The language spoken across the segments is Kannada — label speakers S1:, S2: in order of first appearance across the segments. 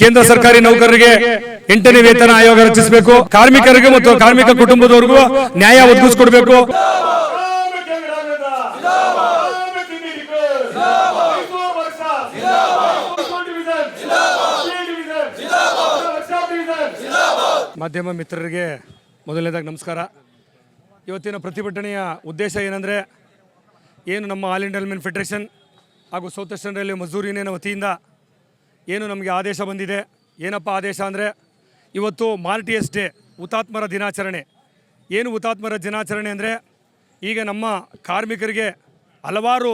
S1: ಕೇಂದ್ರ ಸರ್ಕಾರಿ ನೌಕರರಿಗೆ ಎಂಟನೇ ವೇತನ ಆಯೋಗ ರಚಿಸಬೇಕು, ಕಾರ್ಮಿಕರಿಗೆ ಮತ್ತು ಕಾರ್ಮಿಕ ಕುಟುಂಬದವರಿಗೂ ನ್ಯಾಯ ಒದಗಿಸಿಕೊಡ್ಬೇಕು. ಮಾಧ್ಯಮ ಮಿತ್ರರಿಗೆ ಮೊದಲನೇದಾಗಿ ನಮಸ್ಕಾರ. ಇವತ್ತಿನ ಪ್ರತಿಭಟನೆಯ ಉದ್ದೇಶ ಏನಂದರೆ, ಏನು ನಮ್ಮ ಆಲ್ ಇಂಡಿಯಾ ಮೆನ್ ಫೆಡರೇಷನ್ ಹಾಗೂ ಸೌತ್ ವೆಸ್ಟರ್ನ್ ರೈಲ್ವೆ ವತಿಯಿಂದ ಏನು ನಮಗೆ ಆದೇಶ ಬಂದಿದೆ? ಏನಪ್ಪ ಆದೇಶ ಅಂದರೆ ಇವತ್ತು ಮಾರ್ಟಿಯಸ್ ಡೇ, ಹುತಾತ್ಮರ ದಿನಾಚರಣೆ. ಏನು ಹುತಾತ್ಮರ ದಿನಾಚರಣೆ ಅಂದರೆ ಈಗ ನಮ್ಮ ಕಾರ್ಮಿಕರಿಗೆ ಹಲವಾರು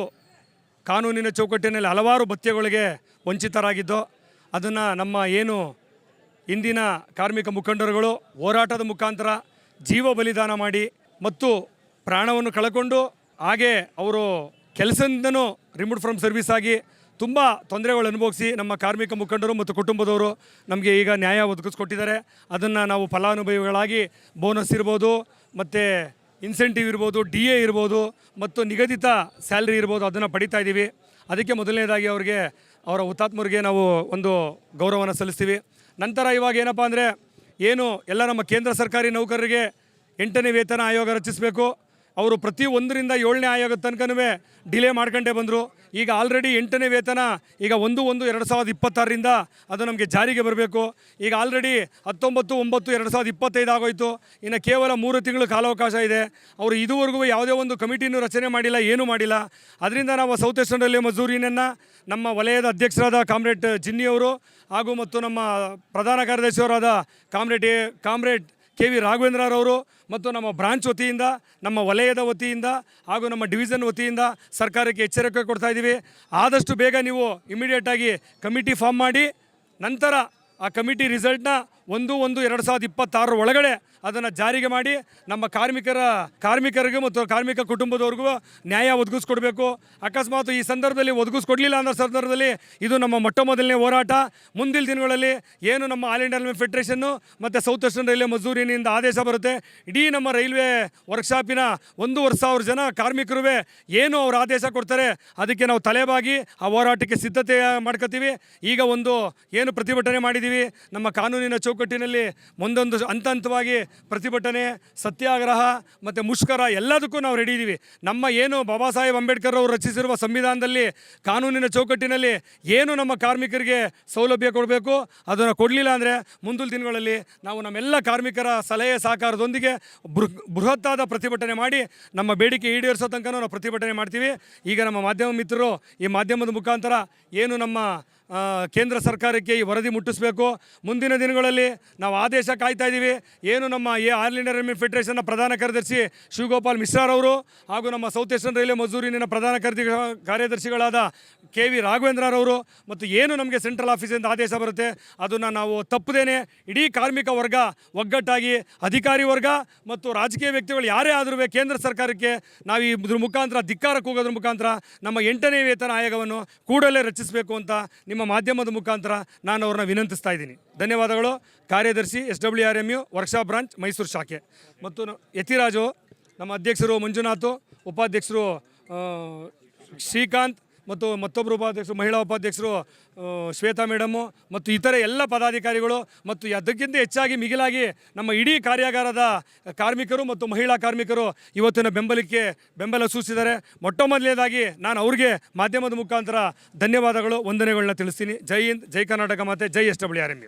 S1: ಕಾನೂನಿನ ಚೌಕಟ್ಟಿನಲ್ಲಿ ಹಲವಾರು ಭತ್ಯೆಗಳಿಗೆ ವಂಚಿತರಾಗಿದ್ದು, ಅದನ್ನು ನಮ್ಮ ಏನು ಇಂದಿನ ಕಾರ್ಮಿಕ ಮುಖಂಡರುಗಳು ಹೋರಾಟದ ಮುಖಾಂತರ ಜೀವ ಬಲಿದಾನ ಮಾಡಿ ಮತ್ತು ಪ್ರಾಣವನ್ನು ಕಳ್ಕೊಂಡು ಹಾಗೆ ಅವರು ಕೆಲಸದಿಂದನೂ ರಿಮೂವ್ ಫ್ರಮ್ ಸರ್ವಿಸ್ ಆಗಿ ತುಂಬ ತೊಂದರೆಗಳು ಅನುಭವಿಸಿ ನಮ್ಮ ಕಾರ್ಮಿಕ ಮುಖಂಡರು ಮತ್ತು ಕುಟುಂಬದವರು ನಮಗೆ ಈಗ ನ್ಯಾಯ ಒದಗಿಸ್ಕೊಟ್ಟಿದ್ದಾರೆ. ಅದನ್ನು ನಾವು ಫಲಾನುಭವಿಗಳಾಗಿ ಬೋನಸ್ ಇರ್ಬೋದು, ಮತ್ತು ಇನ್ಸೆಂಟಿವ್ ಇರ್ಬೋದು ಡಿ ಎ ಇರ್ಬೋದು, ಮತ್ತು ನಿಗದಿತ ಸ್ಯಾಲ್ರಿ ಇರ್ಬೋದು ಅದನ್ನು ಪಡಿತಾ ಇದ್ದೀವಿ. ಅದಕ್ಕೆ ಮೊದಲನೇದಾಗಿ ಅವರಿಗೆ, ಅವರ ಹುತಾತ್ಮರಿಗೆ ನಾವು ಒಂದು ಗೌರವನ ಸಲ್ಲಿಸ್ತೀವಿ. ನಂತರ ಇವಾಗ ಏನಪ್ಪ ಅಂದರೆ, ಏನು ಎಲ್ಲ ನಮ್ಮ ಕೇಂದ್ರ ಸರ್ಕಾರಿ ನೌಕರರಿಗೆ ಎಂಟನೇ ವೇತನ ಆಯೋಗ ರಚಿಸಬೇಕು. ಅವರು ಪ್ರತಿ ಒಂದರಿಂದ ಏಳನೇ ಆಯೋಗದ ತನಕನೂ ಡಿಲೇ ಮಾಡ್ಕೊಂಡೇ ಬಂದರು. ಈಗ ಆಲ್ರೆಡಿ ಎಂಟನೇ ವೇತನ ಈಗ ಒಂದು ಒಂದು ಎರಡು ಸಾವಿರದ ಇಪ್ಪತ್ತಾರರಿಂದ ಅದು ನಮಗೆ ಜಾರಿಗೆ ಬರಬೇಕು. ಈಗ ಆಲ್ರೆಡಿ ಹತ್ತೊಂಬತ್ತು, ಒಂಬತ್ತು, ಎರಡು ಸಾವಿರದ ಇಪ್ಪತ್ತೈದು ಆಗೋಯ್ತು. ಇನ್ನು ಕೇವಲ ಮೂರು ತಿಂಗಳು ಕಾಲಾವಕಾಶ ಇದೆ. ಅವರು ಇದುವರೆಗೂ ಯಾವುದೇ ಒಂದು ಕಮಿಟಿನೂ ರಚನೆ ಮಾಡಿಲ್ಲ, ಏನೂ ಮಾಡಿಲ್ಲ. ಅದರಿಂದ ನಾವು ಸೌತ್ ವೆಸ್ಟರ್ನ್ ಮಜೂರಿನನ್ನು ನಮ್ಮ ವಲಯದ ಅಧ್ಯಕ್ಷರಾದ ಕಾಮ್ರೇಡ್ ಜಿನ್ನಿಯವರು ಹಾಗೂ ಮತ್ತು ನಮ್ಮ ಪ್ರಧಾನ ಕಾರ್ಯದರ್ಶಿಯವರಾದ ಕಾಮ್ರೇಡ್ ಕಾಮ್ರೇಡ್ ಕೆ ವಿ ರಾಘವೇಂದ್ರರವರು ಮತ್ತು ನಮ್ಮ ಬ್ರಾಂಚ್ ವತಿಯಿಂದ, ನಮ್ಮ ವಲಯದ ವತಿಯಿಂದ ಹಾಗೂ ನಮ್ಮ ಡಿವಿಷನ್ ವತಿಯಿಂದ ಸರ್ಕಾರಕ್ಕೆ ಎಚ್ಚರಿಕೆ ಕೊಡ್ತಾ ಇದ್ದೀವಿ. ಆದಷ್ಟು ಬೇಗ ನೀವು ಇಮಿಡಿಯೇಟಾಗಿ ಕಮಿಟಿ ಫಾರ್ಮ್ ಮಾಡಿ, ನಂತರ ಆ ಕಮಿಟಿ ರಿಸಲ್ಟ್ನ ಒಂದು ಒಂದು ಎರಡು ಸಾವಿರದ ಇಪ್ಪತ್ತಾರರ ಒಳಗಡೆ ಅದನ್ನು ಜಾರಿಗೆ ಮಾಡಿ ನಮ್ಮ ಕಾರ್ಮಿಕರ, ಕಾರ್ಮಿಕರಿಗೆ ಮತ್ತು ಕಾರ್ಮಿಕ ಕುಟುಂಬದವ್ರಿಗೂ ನ್ಯಾಯ ಒದಗಿಸ್ಕೊಡ್ಬೇಕು. ಅಕಸ್ಮಾತ್ ಈ ಸಂದರ್ಭದಲ್ಲಿ ಒದಗಿಸ್ಕೊಡ್ಲಿಲ್ಲ ಅನ್ನೋ ಸಂದರ್ಭದಲ್ಲಿ ಇದು ನಮ್ಮ ಮೊಟ್ಟ ಮೊದಲನೇ ಹೋರಾಟ. ಮುಂದಿನ ದಿನಗಳಲ್ಲಿ ಏನು ನಮ್ಮ ಆಲ್ ಇಂಡಿಯಾ ರೈಲ್ವೆ ಫೆಡರೇಷನ್ನು ಮತ್ತು ಸೌತ್ ವೆಸ್ಟರ್ನ್ ರೈಲ್ವೆ ಮಜೂರಿನಿಂದ ಆದೇಶ ಬರುತ್ತೆ. ಇಡೀ ನಮ್ಮ ರೈಲ್ವೆ ವರ್ಕ್ಶಾಪಿನ ಒಂದೂವರೆ ಸಾವಿರ ಜನ ಕಾರ್ಮಿಕರು ಏನು ಅವ್ರು ಆದೇಶ ಕೊಡ್ತಾರೆ ಅದಕ್ಕೆ ನಾವು ತಲೆಬಾಗಿ ಆ ಹೋರಾಟಕ್ಕೆ ಸಿದ್ಧತೆ ಮಾಡ್ಕೋತೀವಿ ಈಗ ಒಂದು ಏನು ಪ್ರತಿಭಟನೆ ಮಾಡಿದ್ದೀವಿ. ನಮ್ಮ ಕಾನೂನಿನ ಚೌಕಟ್ಟಿನಲ್ಲಿ ಒಂದೊಂದು ಹಂತ ಹಂತವಾಗಿ ಪ್ರತಿಭಟನೆ, ಸತ್ಯಾಗ್ರಹ ಮತ್ತು ಮುಷ್ಕರ ಎಲ್ಲದಕ್ಕೂ ನಾವು ರೆಡಿ ಇದ್ದೀವಿ ನಮ್ಮ ಏನು ಬಾಬಾ ಸಾಹೇಬ್ ಅಂಬೇಡ್ಕರ್ ಅವರು ರಚಿಸಿರುವ ಸಂವಿಧಾನದಲ್ಲಿ, ಕಾನೂನಿನ ಚೌಕಟ್ಟಿನಲ್ಲಿ ಏನು ನಮ್ಮ ಕಾರ್ಮಿಕರಿಗೆ ಸೌಲಭ್ಯ ಕೊಡಬೇಕು, ಅದನ್ನು ಕೊಡಲಿಲ್ಲ ಅಂದರೆ ಮುಂದಿನ ದಿನಗಳಲ್ಲಿ ನಾವು ನಮ್ಮೆಲ್ಲ ಕಾರ್ಮಿಕರ ಸಲಹೆ ಸಹಕಾರದೊಂದಿಗೆ ಬೃಹ್ ಬೃಹತ್ತಾದ ಪ್ರತಿಭಟನೆ ಮಾಡಿ, ನಮ್ಮ ಬೇಡಿಕೆ ಈಡೇರಿಸೋ ತನಕ ನಾವು ಪ್ರತಿಭಟನೆ ಮಾಡ್ತೀವಿ. ಈಗ ನಮ್ಮ ಮಾಧ್ಯಮ ಮಿತ್ರರು ಈ ಮಾಧ್ಯಮದ ಮುಖಾಂತರ ಏನು ನಮ್ಮ ಕೇಂದ್ರ ಸರ್ಕಾರಕ್ಕೆ ಈ ವರದಿ ಮುಟ್ಟಿಸಬೇಕು. ಮುಂದಿನ ದಿನಗಳಲ್ಲಿ ನಾವು ಆದೇಶ ಕಾಯ್ತಾ ಇದ್ದೀವಿ ಏನು ನಮ್ಮ ಎ ಆಲ್ ಇಂಡಿಯಾ ರೈಲ್ವೆ ಫೆಡರೇಷನ್ನ ಪ್ರಧಾನ ಕಾರ್ಯದರ್ಶಿ ಶಿವಗೋಪಾಲ್ ಮಿಶ್ರಾರವರು ಹಾಗೂ ನಮ್ಮ ಸೌತ್ ಏಷ್ಯನ್ ರೈಲ್ವೆ ಮಜೂರಿನ ಪ್ರಧಾನ ಕಾರ್ಯದ ಕಾರ್ಯದರ್ಶಿಗಳಾದ ಕೆ ವಿ ರಾಘವೇಂದ್ರರವರು ಮತ್ತು ಏನು ನಮಗೆ ಸೆಂಟ್ರಲ್ ಆಫೀಸಿಂದ ಆದೇಶ ಬರುತ್ತೆ ಅದನ್ನು ನಾವು ತಪ್ಪದೇನೆ ಇಡೀ ಕಾರ್ಮಿಕ ವರ್ಗ ಒಗ್ಗಟ್ಟಾಗಿ, ಅಧಿಕಾರಿ ವರ್ಗ ಮತ್ತು ರಾಜಕೀಯ ವ್ಯಕ್ತಿಗಳು ಯಾರೇ ಆದರೂ ಕೇಂದ್ರ ಸರ್ಕಾರಕ್ಕೆ ನಾವು ಈ ಇದ್ರ ಮುಖಾಂತರ ಧಿಕ್ಕಾರ ಕೂಗೋದ್ರ ಮುಖಾಂತರ ನಮ್ಮ ಎಂಟನೇ ವೇತನ ಆಯೋಗವನ್ನು ಕೂಡಲೇ ರಚಿಸಬೇಕು ಅಂತ ನಿಮ್ಮ ಮಾಧ್ಯಮದ ಮುಖಾಂತರ ನಾನು ಅವ್ರನ್ನ ವಿನಂತಿಸ್ತಾ ಇದ್ದೀನಿ. ಧನ್ಯವಾದಗಳು. ಕಾರ್ಯದರ್ಶಿ S W R M U, workshop branch, Mysuru ಶಾಖೆ. ಮತ್ತು ಯತಿರಾಜು, ನಮ್ಮ ಅಧ್ಯಕ್ಷರು ಮಂಜುನಾಥು, ಉಪಾಧ್ಯಕ್ಷರು ಶ್ರೀಕಾಂತ್ ಮತ್ತು ಮತ್ತೊಬ್ಬರು ಉಪಾಧ್ಯಕ್ಷರು, ಮಹಿಳಾ ಉಪಾಧ್ಯಕ್ಷರು ಶ್ವೇತಾ ಮೇಡಮು ಮತ್ತು ಇತರೆ ಎಲ್ಲ ಪದಾಧಿಕಾರಿಗಳು ಮತ್ತು ಅದಕ್ಕಿಂತ ಹೆಚ್ಚಾಗಿ ಮಿಗಿಲಾಗಿ ನಮ್ಮ ಇಡೀ ಕಾರ್ಯಾಗಾರದ ಕಾರ್ಮಿಕರು ಮತ್ತು ಮಹಿಳಾ ಕಾರ್ಮಿಕರು ಇವತ್ತಿನ ಬೆಂಬಲಕ್ಕೆ ಬೆಂಬಲ ಸೂಚಿಸಿದ್ದಾರೆ. ಮೊಟ್ಟ ಮೊದಲನೇದಾಗಿ ನಾನು ಅವ್ರಿಗೆ ಮಾಧ್ಯಮದ ಮುಖಾಂತರ ಧನ್ಯವಾದಗಳು, ವಂದನೆಗಳನ್ನ ತಿಳಿಸ್ತೀನಿ. ಜೈ ಹಿಂದ್, ಜೈ ಕರ್ನಾಟಕ ಮಾತೆ, ಜೈ ಎಸ್ ಡಬ್ಲ್ಯೂ ಆರ್ ಎಂ